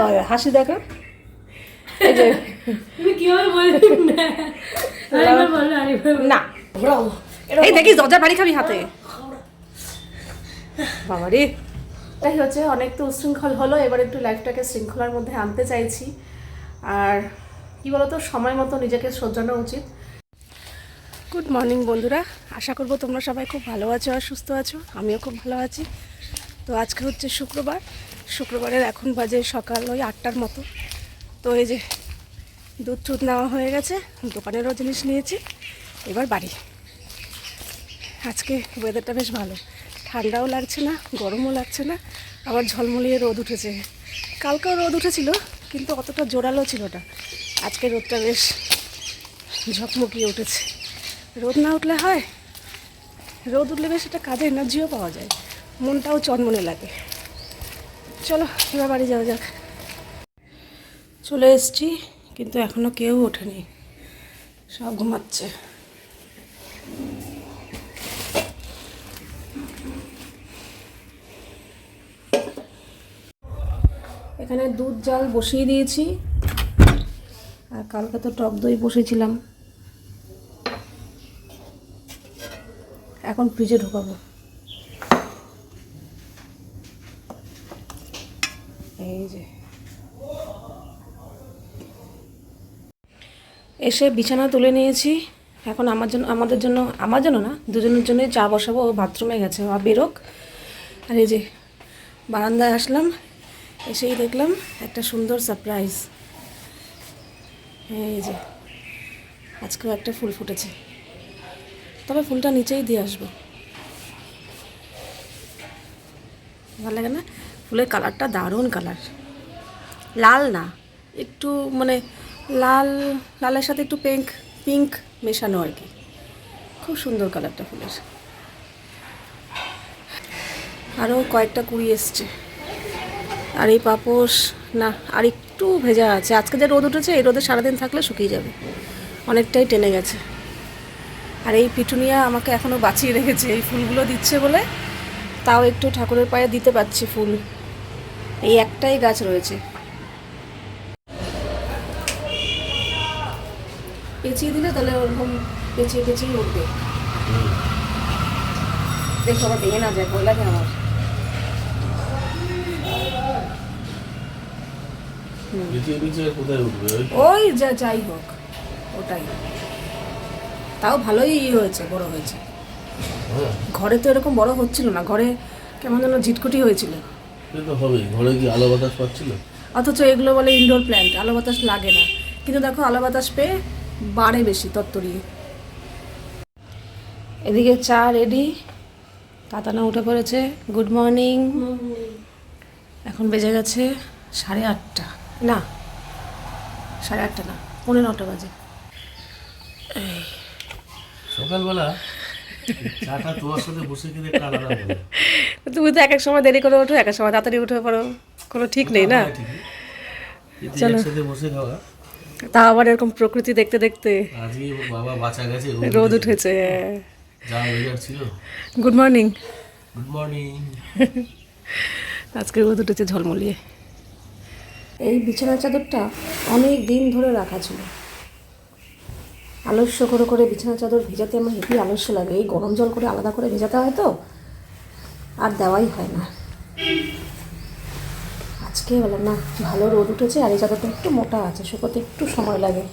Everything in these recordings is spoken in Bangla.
পাওয়া হাসি দেখো। এই যে তুমি কীভাবে বললে? না। এই দেখি দরজা বাড়ি খাবি হাতে। বাবা রে। তাই হচ্ছে অনেক তো উশৃঙ্খল হলো এবার একটু লাইফটাকে শৃঙ্খলার মধ্যে আনতে চাইছি। আর কি বলতো সময় মতো নিজেকে সজ্জানো উচিত। গুড মর্নিং বন্ধুরা। আশা করব তোমরা সবাই খুব ভালো আছো আর সুস্থ আছো। আমিও খুব ভালো আছি। তো আজকে হচ্ছে শুক্রবার। শুক্রবারের এখন বাজে সকাল ওই আটটার মতো। তো এই যে দুধ টুধ নেওয়া হয়ে গেছে, দোকানেরও জিনিস নিয়েছি। এবার বাড়ি। আজকে ওয়েদারটা বেশ ভালো। ঠান্ডাও লাগছে না, গরমও লাগছে না, আবার ঝলমলিয়ে রোদ উঠেছে। কালকেও রোদ উঠেছিল, কিন্তু অতটা জোরালো ছিল না। আজকে রোদটা বেশ ঝকমকিয়ে উঠেছে। রোদ না উঠলে হয়? রোদ উঠলে বেশ একটা কাজে, এনার্জিও পাওয়া যায়। মনটাও চনমনে লাগে। চলো, এবার বাড়ি যাওয়া যাক। চলে এসছি, কিন্তু এখনও কেউ ওঠেনি। সব ঘুমাচ্ছে। এখানে দুধ, জাল বসিয়ে দিয়েছি। আর কালকে তো টক দই বসেছিলাম। এখন ফ্রিজে ঢোকাবো এই যে এসে বিছানা তুলে নিয়েছি। এখন আমার জন্য আমাদের জন্য আমার জন্য না, দুজনের জন্যই চা বসাবো, ও বাথরুমে গেছে, ও বেরোক। আর এই যে বারান্দায় আসলাম, এসেই দেখলাম একটা সুন্দর সারপ্রাইজ এই যে, আজকেও একটা ফুল ফুটেছে। তবে ফুলটা নিচেই দিয়ে আসব। ভালো লাগে না? ফুলের কালারটা দারুণ কালার লাল না, একটু মানে লাল, লালের সাথে একটু পিঙ্ক পিঙ্ক মেশানো আর কি। খুব সুন্দর কালারটা ফুলের। আরও কয়েকটা কুড়ি এসছে। আর এই পাপোশ, না, আর একটু ভেজা আছে। আজকে যে রোদ উঠেছে, এই রোদে সারাদিন থাকলে শুকিয়ে যাবে। অনেকটাই টেনে গেছে। আর এই পিটুনিয়া আমাকে এখনও বাঁচিয়ে রেখেছে। এই ফুলগুলো দিচ্ছে বলে তাও একটু ঠাকুরের পায়ে দিতে পারছি ফুল। এই একটাই গাছ রয়েছে। পেঁচিয়ে দিলে তাহলে ওরকম পেঁচিয়ে পেঁচিয়ে উঠবে। দেখো আবার ভেঙে না যায় ভয় লাগে আমার। ওই যা যাই হোক ওটাই। তাও ভালোই ই হয়েছে বড় হয়েছে। হ্যাঁ। ঘরে তো এরকম বড় হচ্ছিল না ঘরে কেমন যেন ঝিটকুটি হয়েছিল। ঘরে কি আলো বাতাস পাচ্ছিল? অথচ এগুলো বলে ইনডোর প্ল্যান্ট আলো বাতাস লাগে না। কিন্তু দেখো আলো বাতাস পেয়ে বাড়ে বেশি তত্তরিয়ে এদিকে চা রেডি তাতানা উঠে পড়েছে। গুড মর্নিং এখন বেজে গেছে সাড়ে আটটা। না সাড়ে আটটা না পনেরো নটা বাজে। সকালবেলা চাটা তোমার সাথে বসে খেতে আলাদা তুমি তো এক এক সময় দেরি করে ওঠো এক এক সময় তাড়াতাড়ি উঠে পড়ো। কোনো ঠিক নেই না? একসাথে বসে খাওয়া। তা আবার এরকম প্রকৃতি দেখতে দেখতে আজকে বাবা বাঁচা গেছে রোদ উঠেছে। যা ওয়েদার ছিল। গুড মর্নিং গুড মর্নিং আজকে রোদ উঠেছে ঝলমলিয়ে। এই বিছানা চাদরটা অনেক দিন ধরে রাখা ছিল। আলস্য করে করে বিছানা চাদর ভেজাতে আমার হেভি আলস্য লাগে। এই গরম জল করে আলাদা করে ভেজাতে হয় তো? আর দেওয়াই হয় না। আজকে বললাম, না, ভালো রোদ উঠেছে আর এই চাদরটা একটু মোটা আছে, শুকোতে একটু সময় লাগে।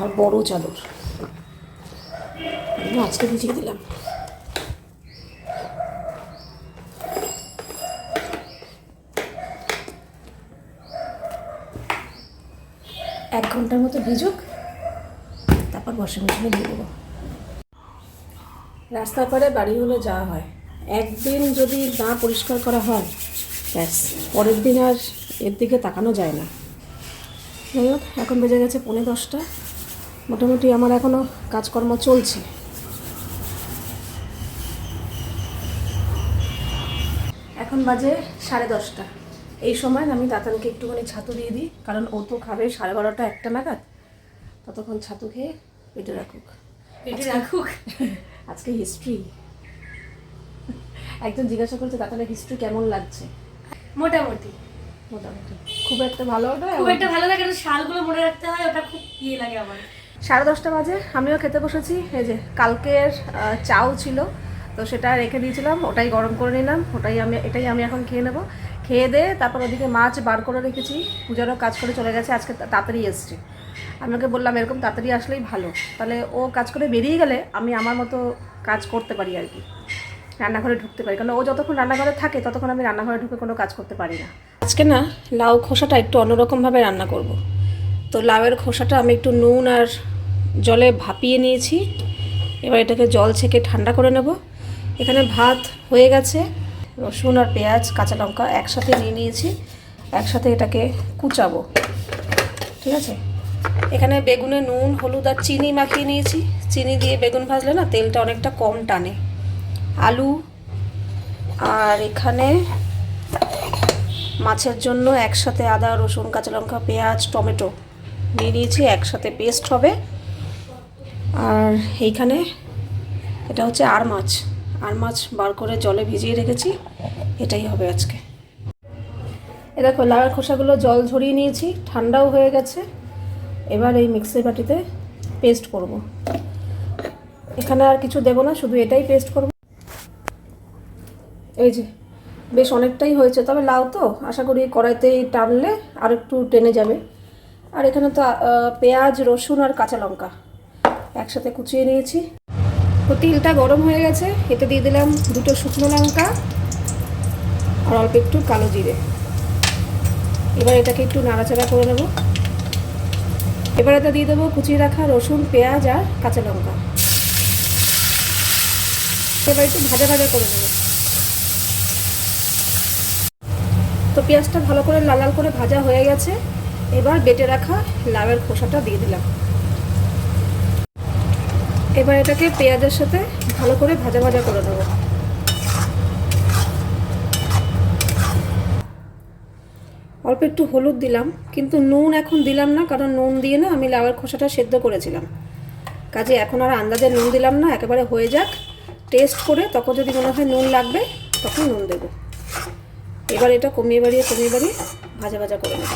আর বড় চাদর। আজকে ভিজিয়ে দিলাম। এক ঘণ্টার মতো ভিজুক, তারপর ওয়াশিং মেশিনে দিয়ে দেবো রাস্তার পাড়ে বাড়ি হলে যাওয়া হয়। একদিন যদি না পরিষ্কার করা হয় ব্যাস পরের দিন আর এর দিকে তাকানো যায় না। যাই হোক এখন বেজে গেছে পৌনে দশটা। মোটামুটি আমার এখনও কাজকর্ম চলছে। এখন বাজে সাড়ে দশটা। এই সময় আমি দাতানকে একটুখানি ছাতু দিয়ে দিই কারণ ও তো খাবে সাড়ে বারোটা একটা নাগাদ। ততক্ষণ ছাতু খেয়ে পেটে রাখুক। পেটে রাখুক? আজকে হিস্ট্রি একজন জিজ্ঞাসা করছে দাতানের হিস্ট্রি কেমন লাগছে? মোটামুটি। মোটামুটি। খুব একটা ভালো নয় খুব একটা ভালো লাগে শালগুলো মনে রাখতে হয় ওটা খুব ইয়ে লাগে আমার। সাড়ে দশটা বাজে আমিও খেতে বসেছি এই যে কালকের চাও ছিল তো সেটা রেখে দিয়েছিলাম ওটাই গরম করে নিলাম ওটাই আমি এটাই আমি এখন খেয়ে নেব। খেয়ে দিয়ে তারপর ওদিকে মাছ বার করে রেখেছি পূজারও কাজ করে চলে গেছে আজকে তাড়াতাড়ি এসছে। আমি ওকে বললাম এরকম তাড়াতাড়ি আসলেই ভালো। তাহলে ও কাজ করে বেরিয়ে গেলে আমি আমার মতো কাজ করতে পারি আর কি। রান্নাঘরে ঢুকতে পারি। কারণ ও যতক্ষণ রান্নাঘরে থাকে, ততক্ষণ আমি রান্নাঘরে ঢুকে কোনো কাজ করতে পারি না। আজকে না, লাউ খোসাটা একটু অন্যরকমভাবে রান্না করব। তো লাউয়ের খোসাটা আমি একটু নুন আর জলে ভাপিয়ে নিয়েছি। এবার এটাকে জল ছেঁকে ঠান্ডা করে নেব। এখানে ভাত হয়ে গেছে। রসুন আর পেঁয়াজ, কাঁচা লঙ্কা একসাথে নিয়ে নিয়েছি। একসাথে এটাকে কুচাবো। ঠিক আছে? এখানে বেগুনে নুন, হলুদ আর চিনি মাখিয়ে নিয়েছি। চিনি দিয়ে বেগুন ভাজলে না, তেলটা অনেকটা কম টানে। আলু আর এখানে মাছের জন্য একসাথে আদা, রসুন, কাঁচা লঙ্কা, পেঁয়াজ, টমেটো নিয়ে নিয়েছি, একসাথে পেস্ট হবে। আর এইখানে এটা হচ্ছে আর মাছ। আর মাছ বার করে জলে ভিজিয়ে রেখেছি, এটাই হবে আজকে। এ দেখো, লাউয়ের খোসাগুলো জল ঝরিয়ে নিয়েছি, ঠান্ডাও হয়ে গেছে। এবার এই মিক্সি বাটিতে পেস্ট করব। এখানে আর কিছু দেবো না, শুধু এটাই পেস্ট করব। এই যে, বেশ অনেকটাই হয়েছে, তবে লাউ তো আশা করি কড়াইতেই টানলে আর একটু টেনে যাবে। আর এখানে তো পেঁয়াজ, রসুন আর কাঁচা লঙ্কা একসাথে কুচিয়ে নিয়েছি। তো তিলটা গরম হয়ে গেছে, এতে দিয়ে দিলাম দুটো শুকনো লঙ্কা আর অল্প একটু কালো জিরে। এবার এটাকে একটু নাড়াচাড়া করে নেব। এবার এটা দিয়ে দেবো কুচিয়ে রাখা রসুন, পেঁয়াজ আর কাঁচা লঙ্কা। এবার একটু ভাজা ভাজা করে নেব। তো পেঁয়াজটা ভালো করে লাল লাল করে ভাজা হয়ে গেছে। এবার বেটে রাখা লাউয়ের খোসাটা দিয়ে দিলাম। এবার এটাকে পেঁয়াজের সাথে ভালো করে ভাজা ভাজা করে দেবো অল্প একটু হলুদ দিলাম, কিন্তু নুন এখন দিলাম না, কারণ নুন দিয়ে না আমি লাউয়ের খোসাটা সেদ্ধ করেছিলাম। কাজে এখন আর আন্দাজে নুন দিলাম না, একেবারে হয়ে যাক। টেস্ট করে তখন যদি মনে হয় নুন লাগবে, তখন নুন দেবো। এবার এটা কমিয়ে বাড়িয়ে কমিয়ে বাড়িয়ে ভাজা ভাজা করে নেব।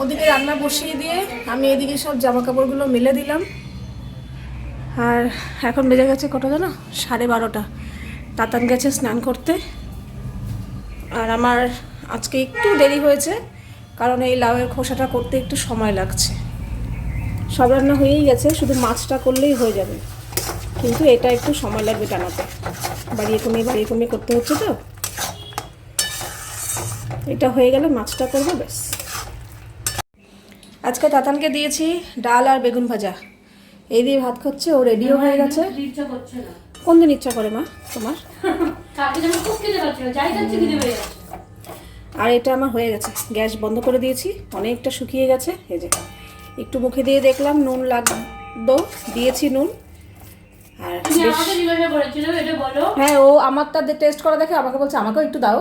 ওদিকে রান্না বসিয়ে দিয়ে আমি এদিকে সব জামা কাপড়গুলো মেলে দিলাম। আর এখন বেজে গেছে কটা জানো? সাড়ে বারোটা। তাতান গেছে স্নান করতে। আর আমার আজকে একটু দেরি হয়েছে, কারণ এই লাউয়ের খোসাটা করতে একটু সময় লাগছে। সব রান্না হয়েই গেছে, শুধু মাছটা করলেই হয়ে যাবে। কিন্তু এটা একটু সময় লাগবে টানাতে। বাড়িয়ে কমিয়ে বাড়িয়ে কমিয়ে করতে হচ্ছে তো। এটা হয়ে গেলে মাছটা করব ব্যাস। আজকে তাতানকে দিয়েছি ডাল আর বেগুন ভাজা। এই দিয়ে ভাত খাচ্ছে ও রেডিও হয়ে গেছে। কোন দিন ইচ্ছা করে মা তোমার? আর এটা আমার হয়ে গেছে গ্যাস বন্ধ করে দিয়েছি অনেকটা শুকিয়ে গেছে এই যে। একটু মুখে দিয়ে দেখলাম নুন লাগতো দিয়েছি নুন। আর হ্যাঁ ও আমারটা টেস্ট করা দেখে আমাকে বলছে আমাকেও একটু দাও।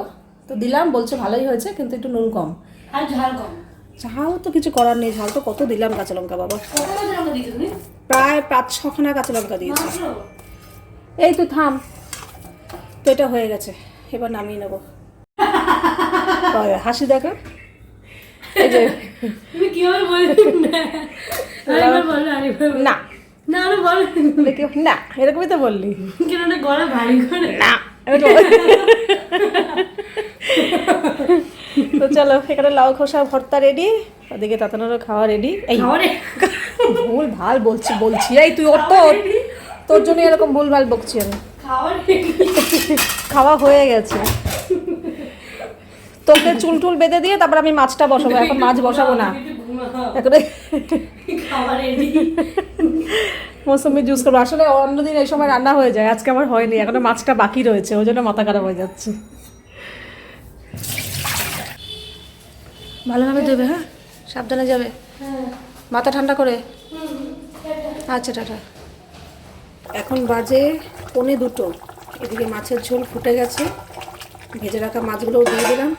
তো দিলাম বলছে ভালোই হয়েছে কিন্তু একটু নুন কম। আর ঝাল কম। ঝাল তো কিছু করার নেই ঝাল তো কত দিলাম কাঁচা লঙ্কা বাবা। প্রায় পাঁচ ছখানা কাঁচা লঙ্কা দিয়েছি। এই তো থাম। তো এটা হয়ে গেছে এবার নামিয়ে নেব। হাসি দেখা। এই যে তুমি কীভাবে বললে না। না বলো। না এরকমই তো বললি। কেন গলা ভারী করে। না তো চলো এখানে লাউ খোসা ভর্তা রেডি ওদিকে তাতানোরও খাওয়া রেডি এই ভুল ভালো বলছি বলছি। এই তুই ওর তো তোর জন্য এরকম ভুল ভালো বকছি আমি। খাওয়া হয়ে গেছে। তোকে চুল টুল বেঁধে দিয়ে তারপর আমি মাছটা বসাবো। এখন মাছ বসাবো না। এখন মৌসুমি জুস করব। আসলে অন্যদিন এই সময় রান্না হয়ে যায়। আজকে আমার হয়নি। এখনও মাছটা বাকি রয়েছে। ওই জন্য মাথা খারাপ হয়ে যাচ্ছে। ভালোভাবে দেবে হ্যাঁ? সাবধানে যাবে? মাথা ঠান্ডা করে? আচ্ছা টাটা। এখন বাজে পনে দুটো। এদিকে মাছের ঝোল ফুটে গেছে। ভেজে রাখা মাছগুলোও দিয়ে দিলাম।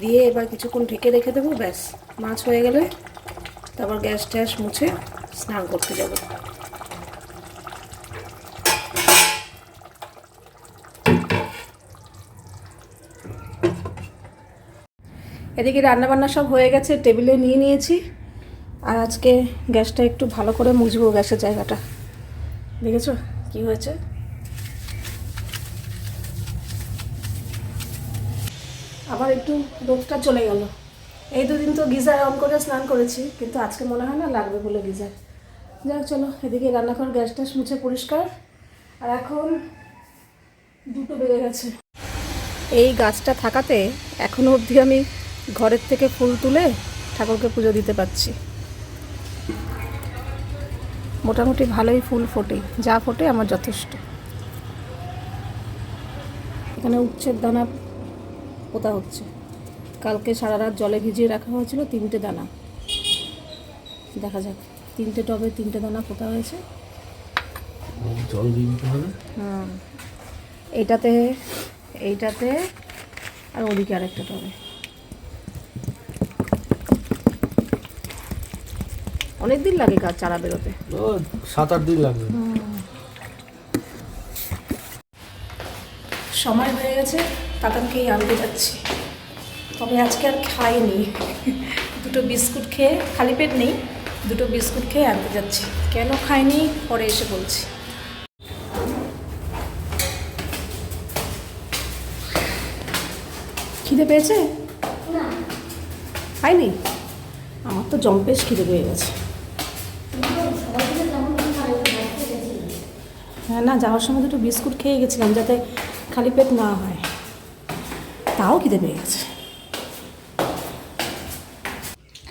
দিয়ে এবার কিছুক্ষণ ঢেকে রেখে দেবো ব্যাস। মাছ হয়ে গেলে তারপর গ্যাস ট্যাস মুছে স্নান করতে যাব। এদিকে রান্নাবান্না সব হয়ে গেছে, টেবিলে নিয়ে নিয়েছি। আর আজকে গ্যাসটা একটু ভালো করে মুছবো গ্যাসের জায়গাটা। দেখেছ কি হয়েছে? আবার একটু রোদটা চলে গেল। এই দুদিন তো গিজার অন করে স্নান করেছি, কিন্তু আজকে মনে হয় না লাগবে বলে গিজার। যাক, চলো, এদিকে রান্নাঘর গ্যাস ট্যাস মুছে পরিষ্কার। আর এখন দুটো বেড়ে গেছে। এই গাছটা থাকাতে এখনও অবধি আমি ঘরের থেকে ফুল তুলে ঠাকুরকে পুজো দিতে পারছি। মোটামুটি ভালোই ফুল ফোটে যা ফোটে আমার যথেষ্ট। এখানে উচ্ছের দানা পোতা হচ্ছে। কালকে সারা রাত জলে ভিজিয়ে রাখা হয়েছিল তিনটে দানা। দেখা যাক তিনটে টবে তিনটে দানা পোতা হয়েছে। জল দিতে হবে? হুম। এইটাতে এইটাতে আর ওদিকে আরেকটা টবে। অনেক দিন লাগে গাছ চারা বেরোতে। সাত আট দিন লাগবে সময় হয়ে গেছে তাতানকেই আনতে যাচ্ছি। তবে আজকে আর খাইনি। দুটো বিস্কুট খেয়ে খালি পেট নেই দুটো বিস্কুট খেয়ে আনতে যাচ্ছি। কেন খাইনি? পরে এসে বলছি। খিদে পেয়েছে? খাইনি? আমার তো জম্পেশ খিদে পেয়ে গেছে। হ্যাঁ না যাওয়ার সময় দুটো বিস্কুট খেয়ে গেছিলাম যাতে খালি পেট না হয়। তাও খিদে পেয়ে গেছে।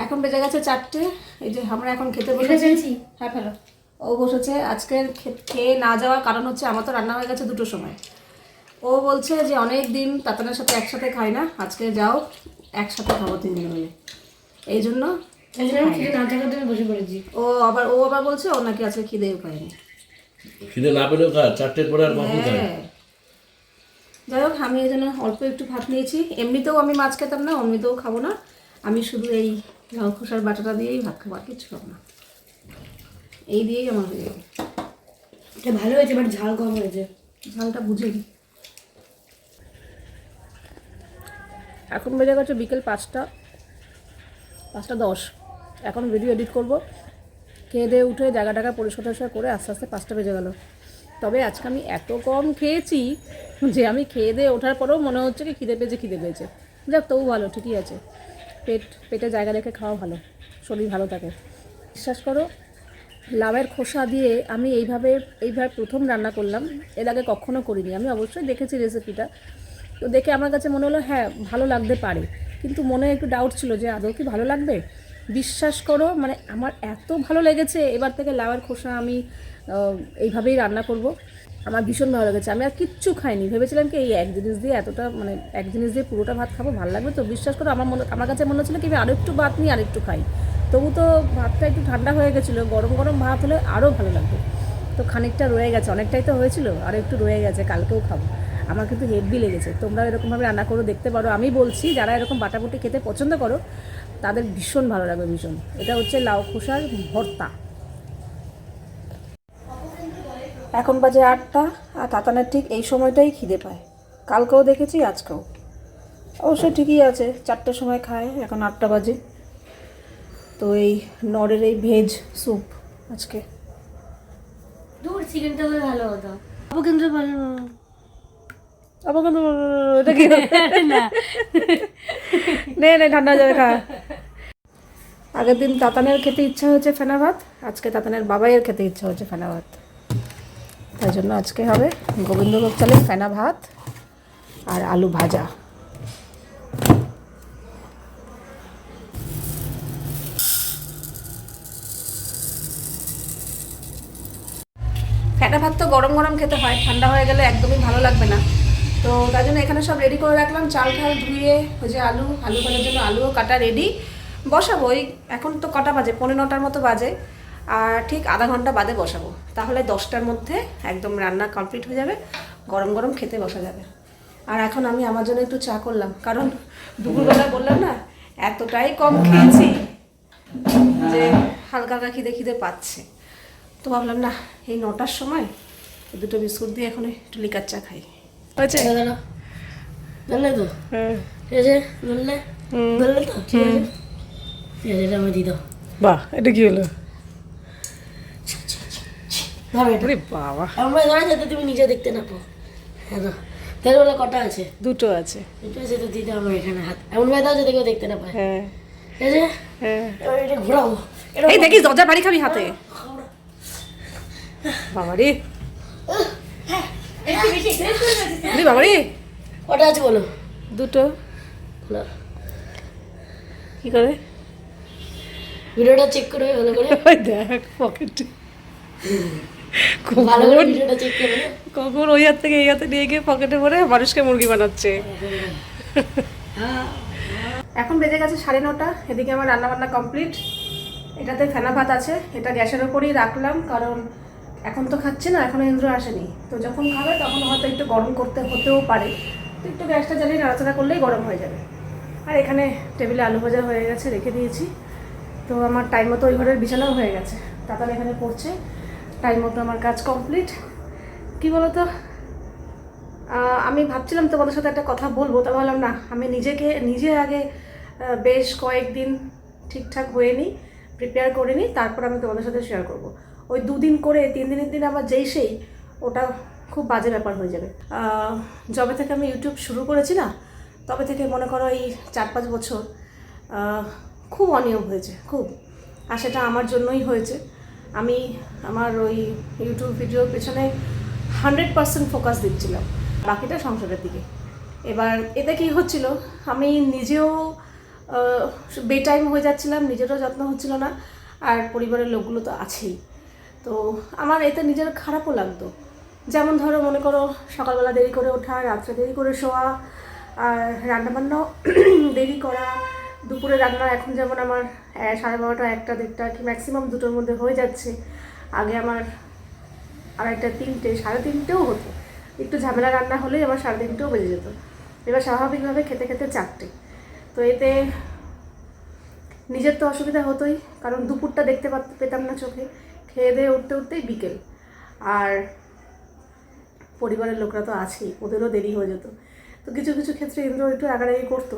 এখন বেজে গেছে চারটে। এই যে আমরা এখন খেতে বসেছি? হ্যাঁ ফেলো। ও বসেছে। আজকের খেয়ে না যাওয়ার কারণ হচ্ছে আমার তো রান্না হয়ে গেছে দুটোর সময়। ও বলছে যে অনেক দিন তাতানের সাথে একসাথে খাই না। আজকে যাও একসাথে খাব তিনজন মিলে। এই জন্য এই জন্য আমি খেতে না থাকার জন্য বসে পড়েছি। ও আবার ও আবার বলছে ও নাকি আজকে খিদেও পায়নি। খিদে না পেলেও খা চারটের পরে আর কখন খায় হ্যাঁ। যাই হোক আমি এই জন্য অল্প একটু ভাত নিয়েছি। এমনিতেও আমি মাছ খেতাম না এমনিতেও খাব না। আমি শুধু এই লাউ খোসার বাটাটা দিয়েই ভাত খাব আর কিছু খাব না। এই দিয়েই আমার হয়ে যাবে এটা ভালো হয়েছে বাট ঝাল কম হয়েছে। ঝালটা বুঝে নি। এখন বেজে গেছে বিকেল পাঁচটা। পাঁচটা দশ। এখন ভিডিও এডিট করব। খেয়ে দিয়ে উঠে জায়গা টাকা পরিষ্কার টরিষ্কার করে আস্তে আস্তে পাঁচটা বেজে গেল। তবে আজকে আমি এত কম খেয়েছি যে আমি খেয়ে দিয়ে ওঠার পরেও মনে হচ্ছে কি খিদে পেয়েছে খিদে পেয়েছে। যাক, তবু ভালো, ঠিকই আছে। পেট, পেটে জায়গা রেখে খাওয়া ভালো, শরীর ভালো থাকে। বিশ্বাস করো, লাউয়ের খোসা দিয়ে আমি এইভাবে এইভাবে প্রথম রান্না করলাম। এর আগে কখনো করিনি। আমি অবশ্যই দেখেছি রেসিপিটা তো দেখে আমার কাছে মনে হলো হ্যাঁ ভালো লাগতে পারে। কিন্তু মনে একটু ডাউট ছিল যে আদৌ কি ভালো লাগবে? বিশ্বাস করো মানে আমার এত ভালো লেগেছে, এবার থেকে লাউয়ের খোসা আমি এইভাবেই রান্না করব। আমার ভীষণ ভালো লেগেছে, আমি আর কিচ্ছু খাইনি। ভেবেছিলাম কি এই এক জিনিস দিয়ে এতটা মানে এক জিনিস দিয়ে পুরোটা ভাত খাব, ভালো লাগবে তো? বিশ্বাস করো, আমার মনে, আমার কাছে মনে হচ্ছিল কি আমি আরও একটু ভাত নিই আর একটু খাই। তবু তো ভাতটা একটু ঠান্ডা হয়ে গেছিল, গরম গরম ভাত হলে আরও ভালো লাগবে। তো খানিকটা রয়ে গেছে, অনেকটাই তো হয়েছিল, আর একটু রয়ে গেছে, কালকেও খাব। আমার কিন্তু হেভি লেগেছে। তোমরা এরকমভাবে রান্না করে, দেখতে পারো। আমি বলছি, যারা এরকম বাটাবুটি খেতে পছন্দ করো, তাদের ভীষণ ভালো লাগবে, ভীষণ। এটা হচ্ছে লাউ খোসার ভর্তা। এখন বাজে আটটা, আর তাতানের ঠিক এই সময়টাই খিদে পায়। কালকেও দেখেছি, আজকেও। অবশ্য ঠিকই আছে, চারটের সময় খায়, এখন আটটা বাজে। তো এই নরের এই ভেজ স্যুপ আজকে। দূর, চিকেনটা ভালো হতো। কিন্তু ভালো। আবার কিন্তু এটা কি নে নে ঠান্ডা যাবে খা আগের দিন তাতানের খেতে ইচ্ছা হয়েছে ফেনা ভাত আজকে তাতানের বাবাইয়ের খেতে ইচ্ছা হয়েছে ফেনা ভাত তাই জন্য আজকে হবে গোবিন্দভোগ চালের ফেনা ভাত আর আলু ভাজা ফেনা ভাত তো গরম গরম খেতে হয় ঠান্ডা হয়ে গেলে একদমই ভালো লাগবে না তো তার জন্য এখানে সব রেডি করে রাখলাম। চাল ঠাল ধুয়ে, ওই যে আলু আলু ভাজার জন্য আলুও কাটা রেডি বসাবো, ওই এখন তো কটা বাজে? পনেরো নটার মতো বাজে। আর ঠিক আধা ঘণ্টা বাদে বসাবো। তাহলে দশটার মধ্যে একদম রান্না কমপ্লিট হয়ে যাবে। গরম গরম খেতে বসা যাবে। আর এখন আমি আমার জন্য একটু চা করলাম। কারণ দুপুরবেলা বললাম না, এতটাই কম খেয়েছি যে হালকা হালকা খিদে খিদে পাচ্ছে। তো ভাবলাম না, এই নটার সময় দুটো বিস্কুট দিয়ে এখন একটু লিকার চা খাই। হয়েছে জানলে তো ঠিক আছে তো ঠিক আছে ঠিক আছে এটা আমি দিয়ে দাও বাহ এটা কি হলো বাবা আমরা ধরে যাতে তুমি নিজে দেখতে না পাও হ্যাঁ তেল কটা আছে দুটো আছে এটা আছে তো দিতে হবে এখানে হাত এমন ভাবে দাও যাতে কেউ দেখতে না পায় হ্যাঁ ঠিক আছে হ্যাঁ এটা ঘোরাবো এই দেখিস দরজা বাড়ি খাবি হাতে বাবা রে রে বাবা কটা আছে বলো? দুটো। না। কি করে? ভিডিওটা চেক করে ভালো করে। ওই দেখ পকেট ভালো করে কখন? ভিডিওটা চেক করে কখন ওই হাত থেকে এই হাতে নিয়ে গিয়ে পকেটে ভরে মানুষকে মুরগি বানাচ্ছে। এখন বেজে গেছে সাড়ে নটা এদিকে আমার রান্না বান্না কমপ্লিট এটাতে ফেনা ভাত আছে এটা গ্যাসের ওপরেই রাখলাম কারণ এখন তো খাচ্ছে না, এখনও ইন্দ্র আসেনি। তো যখন খাবে তখন হয়তো একটু গরম করতে হতেও পারে। তো একটু গ্যাসটা জ্বালিয়ে নাড়াচাড়া করলেই গরম হয়ে যাবে। আর এখানে টেবিলে আলু ভাজা হয়ে গেছে, রেখে দিয়েছি। তো আমার টাইম মতো ওই ঘরের বিছানাও হয়ে গেছে। তাতাল এখানে পড়ছে। টাইম মতো আমার কাজ কমপ্লিট কী বলতো? আমি ভাবছিলাম তোমাদের সাথে একটা কথা বলব। তা ভাবলাম, না, আমি নিজেকে, নিজে আগে বেশ কয়েকদিন ঠিকঠাক হয়ে নিই প্রিপেয়ার করে নিই তারপর আমি তোমাদের সাথে শেয়ার করব। ওই দুদিন করে, তিন দিনের দিন আবার যেই সেই, ওটা খুব বাজে ব্যাপার হয়ে যাবে। যবে থেকে আমি ইউটিউব শুরু করেছি না, তবে থেকে মনে করো এই চার পাঁচ বছর খুব অনিয়ম হয়েছে, খুব। আর সেটা আমার জন্যই হয়েছে। আমি আমার ওই ইউটিউব ভিডিওর পেছনে হান্ড্রেড পার্সেন্ট ফোকাস দিচ্ছিলাম। বাকিটা সংসারের দিকে। এবার এতে কী হচ্ছিল, আমি নিজেও বেটাইম হয়ে যাচ্ছিলাম, নিজেরও যত্ন হচ্ছিল না, আর পরিবারের লোকগুলো তো আছেই। তো আমার এতে নিজের খারাপও লাগতো। যেমন ধরো মনে করো সকালবেলা দেরি করে ওঠা, রাত্রে দেরি করে শোয়া, আর রান্নাবান্নাও দেরি করা, দুপুরে রান্না এখন যেমন আমার সাড়ে বারোটা, একটা, দেড়টা কি ম্যাক্সিমাম দুটোর মধ্যে হয়ে যাচ্ছে। আগে আমার আড়াইটা, তিনটে, সাড়ে তিনটেও হতো। একটু ঝামেলা রান্না হলেই আমার সাড়ে তিনটেও বেজে যেত। এবার স্বাভাবিকভাবে খেতে খেতে চারটে। তো এতে নিজের তো অসুবিধা হতোই, কারণ দুপুরটা দেখতে পেতাম না চোখে। খেয়ে দিয়ে উঠতে উঠতেই বিকেল। আর পরিবারের লোকরা তো আছেই, ওদেরও দেরি হয়ে যেত। তো কিছু কিছু ক্ষেত্রে ইন্দ্র একটু রাগারাগি করতো,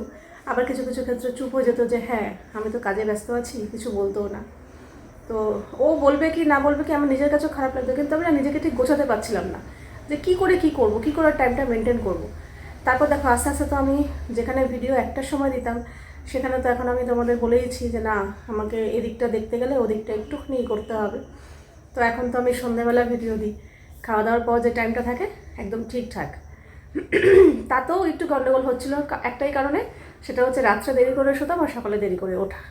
আবার কিছু কিছু ক্ষেত্রে চুপ হয়ে যেত যে হ্যাঁ আমি তো কাজে ব্যস্ত আছি, কিছু বলতেও না। তো ও বলবে কি, না বলবে কি, আমার নিজের কাছেও খারাপ লাগতো, কিন্তু আমি না নিজেকে ঠিক গোছাতে পারছিলাম না। যে কি করে কি করব, কি করে টাইমটা মেনটেন করব? তারপর দেখো, আস্তে আস্তে তো আমি যেখানে ভিডিও একটার সময় দিতাম, সেখানে তো এখন আমি তোমাদের বলেইছি যে, না, আমাকে এদিকটা দেখতে গেলে ওদিকটা একটুখানি করতে হবে। তো এখন তো আমি সন্ধ্যাবেলা ভিডিও দিই। খাওয়া দাওয়ার পর যে টাইমটা থাকে, একদম ঠিকঠাক। তাতেও একটু গন্ডগোল হচ্ছিল। একটাই কারণে সেটা হচ্ছে রাত্রে দেরি করে শুতাম আর সকালে দেরি করে ওঠা।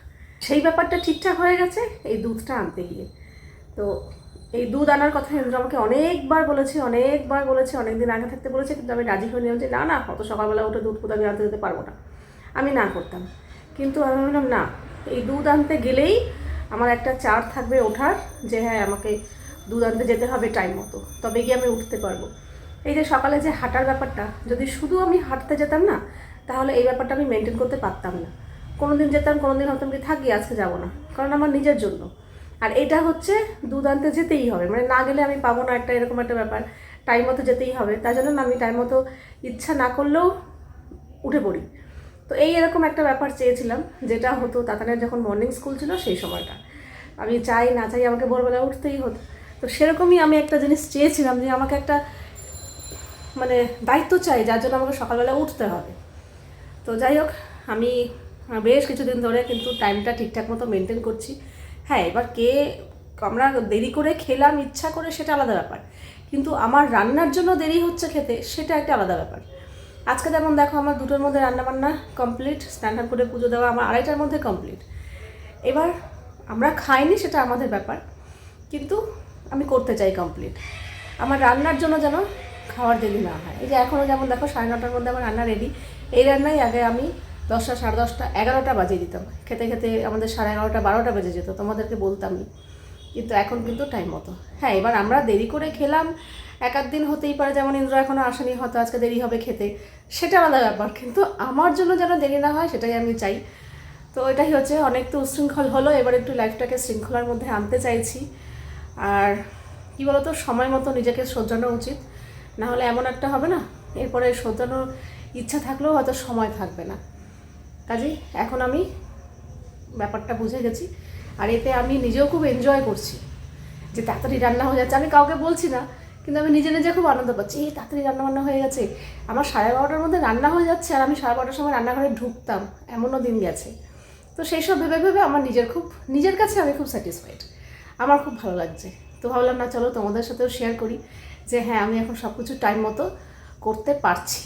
সেই ব্যাপারটা ঠিকঠাক হয়ে গেছে, এই দুধটা আনতে গিয়ে। তো এই দুধ আনার কথা ইন্দ্র আমাকে অনেকবার বলেছে অনেকবার বলেছে, অনেকদিন আগে থাকতে বলেছে, কিন্তু আমি রাজি হয়ে নিলাম যে না না, অত সকালবেলা উঠে দুধ কোথাও আমি আনতে যেতে পারব না। আমি না করতাম। কিন্তু আমি বললাম, না, এই দুধ আনতে গেলেই আমার একটা চার থাকবে ওঠার, যে হ্যাঁ আমাকে দুদান্তে যেতে হবে টাইম মতো। তবে গিয়ে আমি উঠতে পারব। এই যে সকালে যে হাঁটার ব্যাপারটা, যদি শুধু আমি হাঁটতে যেতাম না, তাহলে এই ব্যাপারটা আমি মেনটেন করতে পারতাম না। কোনো দিন যেতাম কোনো দিন হয়তো আমি থাকি, আজকে যাব না। কারণ আমার নিজের জন্য। আর এটা হচ্ছে দুদান্তে যেতেই হবে। মানে না গেলে আমি পাবো না, একটা এরকম একটা ব্যাপার। টাইম মতো যেতেই হবে। তার জন্য আমি টাইম মতো ইচ্ছা না করলেও উঠে পড়ি। তো এই এরকম একটা ব্যাপার চেয়েছিলাম, যেটা হতো তাতানের যখন মর্নিং স্কুল ছিল সেই সময়টা। আমি চাই না চাই আমাকে ভোরবেলা উঠতেই হতো। তো সেরকমই আমি একটা জিনিস চেয়েছিলাম যে আমাকে একটা মানে দায়িত্ব চাই, যার জন্য আমাকে সকালবেলা উঠতে হবে। তো যাই হোক, আমি বেশ কিছুদিন ধরে কিন্তু টাইমটা ঠিকঠাক মতো মেনটেন করছি। হ্যাঁ এবার কে আমরা দেরি করে খেলাম, ইচ্ছা করে সেটা আলাদা ব্যাপার। কিন্তু আমার রান্নার জন্য দেরি হচ্ছে খেতে, সেটা একটা আলাদা ব্যাপার। আজকে যেমন দেখো আমার দুটোর মধ্যে রান্নাবান্না কমপ্লিট স্নান করে পুজো দেওয়া আমার আড়াইটার মধ্যে কমপ্লিট এবার আমরা খাইনি সেটা আমাদের ব্যাপার, কিন্তু আমি করতে চাই কমপ্লিট আমার রান্নার জন্য যেন খাওয়ার দেরি না হয়। এই যে এখনও যেমন দেখো সাড়ে নটার মধ্যে আমার রান্না রেডি এই রান্নাই আগে আমি দশটা, সাড়ে দশটা, এগারোটা বাজিয়ে দিতাম। খেতে খেতে আমাদের সাড়ে এগারোটা, বারোটা বেজে যেত, তোমাদেরকে বলতামই। কিন্তু এখন কিন্তু টাইম মতো। হ্যাঁ এবার আমরা দেরি করে খেলাম এক আধ দিন হতেই পারে যেমন ইন্দ্র এখনও আসেনি, হয়তো আজকে দেরি হবে খেতে। সেটা আলাদা ব্যাপার, কিন্তু আমার জন্য যেন দেরি না হয়, সেটাই আমি চাই। তো এটাই হচ্ছে, অনেক তো উশৃঙ্খল হলো, এবার একটু লাইফটাকে শৃঙ্খলার মধ্যে আনতে চাইছি। আর কি বলতো, সময় মতো নিজেকে শোধরানো উচিত। না হলে এমন একটা হবে না, এরপরে শোধরানোর ইচ্ছা থাকলেও হয়তো সময় থাকবে না। কাজেই এখন আমি ব্যাপারটা বুঝে গেছি, আর এতে আমি নিজেও খুব এনজয় করছি। যে তাড়াতাড়ি রান্না হয়ে যাচ্ছে, আমি কাউকে বলছি না কিন্তু আমি নিজে নিজে খুব আনন্দ পাচ্ছি। এই তাড়াতাড়ি রান্না বান্না হয়ে গেছে। আমার সাড়ে বারোটার মধ্যে রান্না হয়ে যাচ্ছে আর আমি সাড়ে বারোটার সময় রান্নাঘরে ঢুকতাম। এমনও দিন গেছে। তো সেই সব ভেবে ভেবে আমার নিজের খুব, নিজের কাছে আমি খুব স্যাটিসফাইড আমার খুব ভালো লাগছে। তো ভাবলাম, না, চলো তোমাদের সাথেও শেয়ার করি যে হ্যাঁ আমি এখন সব কিছু টাইম মতো করতে পারছি।